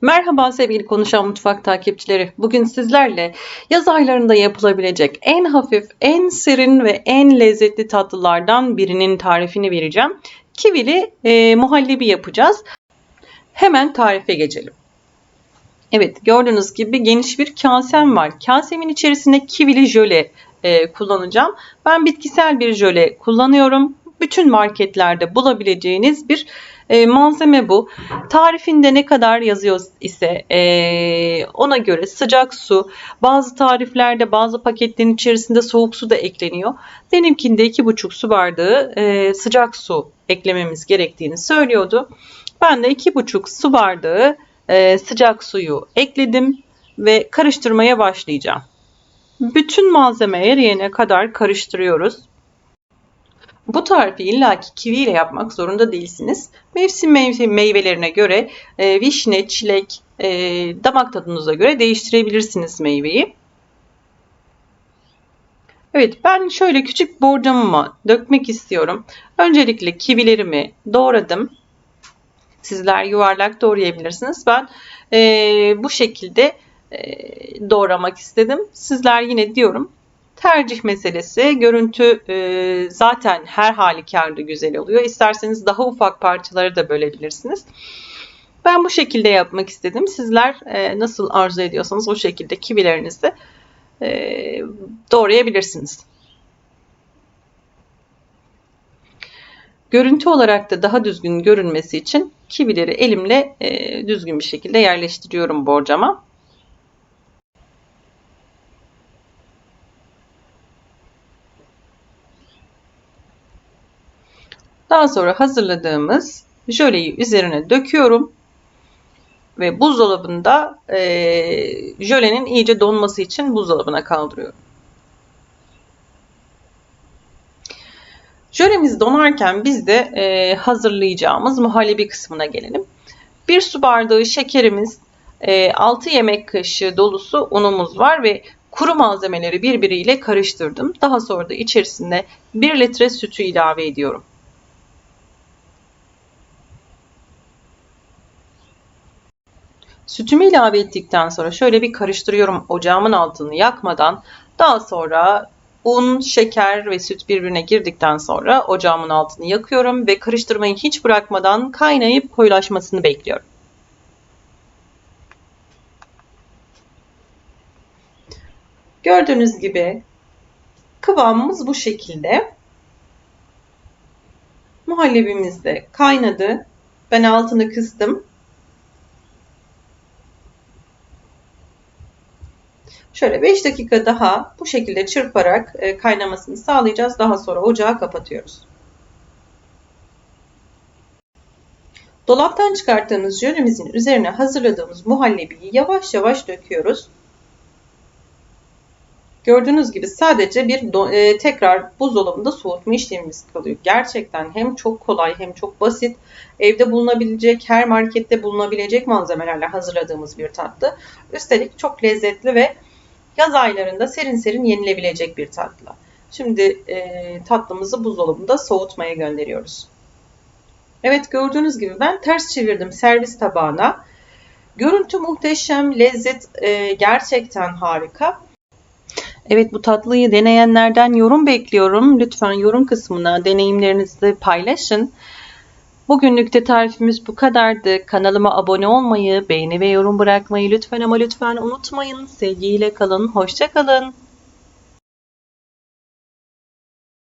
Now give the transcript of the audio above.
Merhaba sevgili Konuşan Mutfak takipçileri. Bugün sizlerle yaz aylarında yapılabilecek en hafif, en serin ve en lezzetli tatlılardan birinin tarifini vereceğim. Kivili e, muhallebi yapacağız. Hemen tarife geçelim. Evet gördüğünüz gibi geniş bir kasem var. Kasemin içerisine kivili jöle e, kullanacağım. Ben bitkisel bir jöle kullanıyorum. Bütün marketlerde bulabileceğiniz bir e, malzeme bu. Tarifinde ne kadar yazıyor ise e, ona göre sıcak su, bazı tariflerde bazı paketlerin içerisinde soğuk su da ekleniyor. Benimkinde 2,5 su bardağı e, sıcak su eklememiz gerektiğini söylüyordu. Ben de 2,5 su bardağı e, sıcak suyu ekledim ve karıştırmaya başlayacağım. Bütün malzeme eriyene kadar karıştırıyoruz. Bu tarifi illaki kivi ile yapmak zorunda değilsiniz. Mevsim meyve, meyvelerine göre e, vişne, çilek, e, damak tadınıza göre değiştirebilirsiniz meyveyi. Evet ben şöyle küçük borcamıma dökmek istiyorum. Öncelikle kivilerimi doğradım. Sizler yuvarlak doğrayabilirsiniz. Ben e, bu şekilde e, doğramak istedim. Sizler yine diyorum tercih meselesi. Görüntü e, zaten her halükarda güzel oluyor. İsterseniz daha ufak parçaları da bölebilirsiniz. Ben bu şekilde yapmak istedim. Sizler e, nasıl arzu ediyorsanız o şekilde kivilerinizi e, doğrayabilirsiniz. Görüntü olarak da daha düzgün görünmesi için kivileri elimle e, düzgün bir şekilde yerleştiriyorum borcama. Daha sonra hazırladığımız jöleyi üzerine döküyorum. Ve buzdolabında e, jölenin iyice donması için buzdolabına kaldırıyorum. Jölemiz donarken biz de e, hazırlayacağımız muhallebi kısmına gelelim. 1 su bardağı şekerimiz, e, 6 yemek kaşığı dolusu unumuz var ve kuru malzemeleri birbiriyle karıştırdım. Daha sonra da içerisine 1 litre sütü ilave ediyorum. Sütümü ilave ettikten sonra şöyle bir karıştırıyorum ocağımın altını yakmadan. Daha sonra un, şeker ve süt birbirine girdikten sonra ocağımın altını yakıyorum ve karıştırmayı hiç bırakmadan kaynayıp koyulaşmasını bekliyorum. Gördüğünüz gibi kıvamımız bu şekilde. Muhallebimiz de kaynadı. Ben altını kıstım. Şöyle 5 dakika daha bu şekilde çırparak e, kaynamasını sağlayacağız. Daha sonra ocağı kapatıyoruz. Dolaptan çıkarttığımız jölemizin üzerine hazırladığımız muhallebiyi yavaş yavaş döküyoruz. Gördüğünüz gibi sadece bir e, tekrar buzdolabında soğutma işlemimiz kalıyor. Gerçekten hem çok kolay hem çok basit. Evde bulunabilecek, her markette bulunabilecek malzemelerle hazırladığımız bir tatlı. Üstelik çok lezzetli ve yaz aylarında serin serin yenilebilecek bir tatlı. Şimdi e, tatlımızı buzdolabında soğutmaya gönderiyoruz. Evet gördüğünüz gibi ben ters çevirdim servis tabağına. Görüntü muhteşem, lezzet e, gerçekten harika. Evet bu tatlıyı deneyenlerden yorum bekliyorum. Lütfen yorum kısmına deneyimlerinizi paylaşın. Bugünlük de tarifimiz bu kadardı. Kanalıma abone olmayı, beğeni ve yorum bırakmayı lütfen ama lütfen unutmayın. Sevgiyle kalın, hoşça kalın.